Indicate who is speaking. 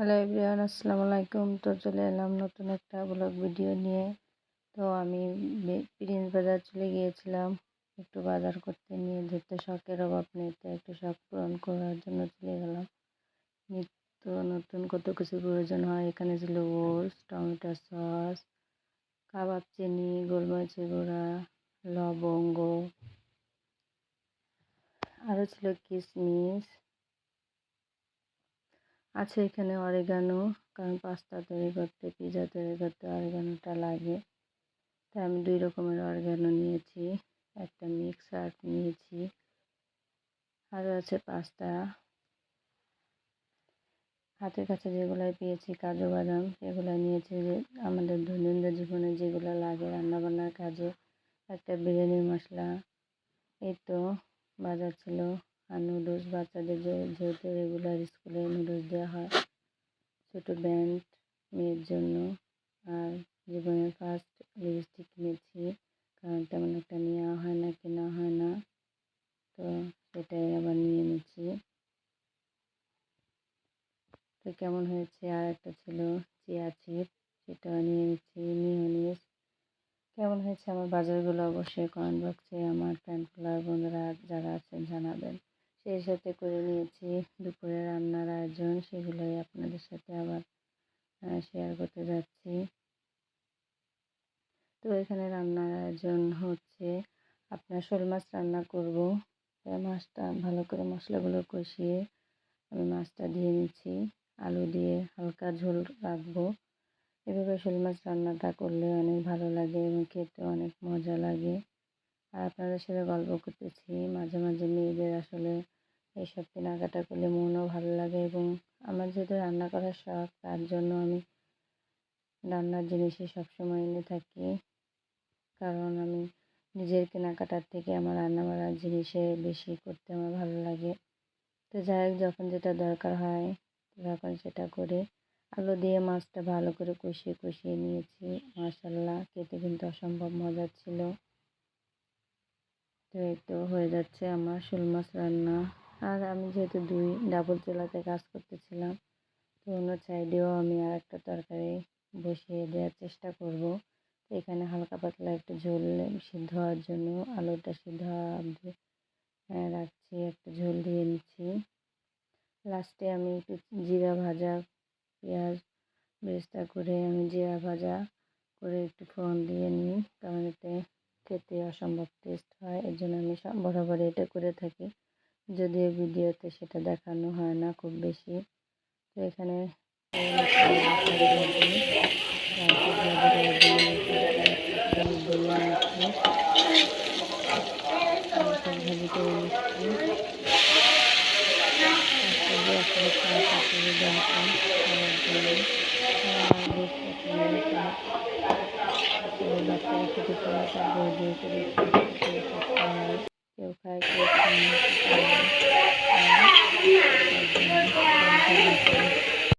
Speaker 1: Hello everyone, আসসালামু আলাইকুম। তো চলে এলাম নতুন একটা ব্লগ ভিডিও নিয়ে। তো আমি প্রিন্স বাজার চলে গিয়েছিলাম। একটু বাজার করতে নিয়ে যেতে শখের অভাব নেই, তো একটু শখ পূরণ করার জন্য চলে গেলাম। নিত্য নতুন কত কিছু প্রয়োজন হয়। এখানে ছিল ওটস, টমেটো সস, কাবাব চিনি গোলমরিচের গুঁড়া, লবঙ্গ। আরও ছিল কিশমিশ আছে এখানে অরেগানো, কারণ পাস্তা তৈরি করতে, পিজা তৈরি করতে অরেগানোটা লাগে। তাই আমি দুই রকমের অরেগানো নিয়েছি। একটা মিক্স আর্ট নিয়েছি। আরও আছে পাস্তা। হাতের কাছে যেগুলো পেয়েছি, কাজু বাদাম সেগুলো নিয়েছি যে আমাদের দৈনন্দিন জীবনে যেগুলো লাগে রান্নাবান্নার কাজে। একটা বিরিয়ানি মশলা, এই তো বাজার ছিল। আর নুডলস বাচ্চাদের যেহেতু রেগুলার স্কুলে নুডলস দেওয়া হয়, ছোটো ব্যান্ড মেয়ের জন্য। আর জীবনের ফার্স্ট লিপস্টিক কিনেছি, কারণ তেমন একটা নেওয়া হয় না, কেনা হয় না। তো সেটাই আবার নিয়ে নিচ্ছি তো কেমন হয়েছে? আর একটা ছিল চিয়া চিপ সেটাও নিয়ে নিচ্ছি মিওনিস কেমন হয়েছে আমার বাজারগুলো? অবশ্যই কমেন্ট বক্সে আমার ফলোয়ার বন্ধুরা যারা আছেন জানাবেন। সেই সাথে করে নিয়েছি। দুপুরে রান্নার আয়োজন, সেগুলোই আপনাদের সাথে আবার শেয়ার করতে যাচ্ছি। তো এখানে রান্নার আয়োজন হচ্ছে, আপনার শোল মাছ রান্না করব। মাছটা ভালো করে মশলাগুলো কষিয়ে আমি মাছটা দিয়ে নিচ্ছি। আলু দিয়ে হালকা ঝোল রাখব। এভাবে শোল মাছ রান্নাটা করলে অনেক ভালো লাগে এবং খেতে অনেক মজা লাগে। আর আপনাদের সাথে গল্প করতেছি। মাঝে মাঝে মেয়েদের আসলে এইসব কেনাকাটা করলে মনও ভালো লাগে এবং আমার যেহেতু রান্না করার শখ, তার জন্য আমি রান্নার জিনিসই সবসময় এনে থাকি। কারণ আমি নিজের কেনাকাটার থেকে আমার রান্না বান্নার জিনিসে বেশি করতে আমার ভালো লাগে। তো যাই হোক, যখন যেটা দরকার হয়, তখন সেটা করে আলু দিয়ে মাছটা ভালো করে কষিয়ে কষিয়ে নিয়েছি। মাসাল্লাহ খেতে কিন্তু অসম্ভব মজার ছিল। তো হয়ে যাচ্ছে আমার শোল মাছ রান্না। আর আমি যেহেতু দুই ডাবল চুলাতে কাজ করতেছিলাম, তো অন্য সাইডেও আমি আর একটা তরকারি বসিয়ে দেওয়ার চেষ্টা করব। এখানে হালকা পাতলা একটু ঝোল সিদ্ধ হওয়ার জন্য আলুটা সিদ্ধ রাখছি, একটা ঝোল দিয়ে নিচ্ছি। লাস্টে আমি একটু জিরা ভাজা, পেঁয়াজ বেরেস্তা করে আমি জিরা ভাজা করে একটু ফোড়ন দিয়ে নিই, কারণ এতে খেতে অসম্ভব টেস্ট হয়, এর জন্য আমি বরাবর এটা করে থাকি। যদিও ভিডিওতে সেটা দেখানো হয় না খুব বেশি। তো এখানে কেউ বাচ্চারা খেতে চায় কেউ বই কেউ খায়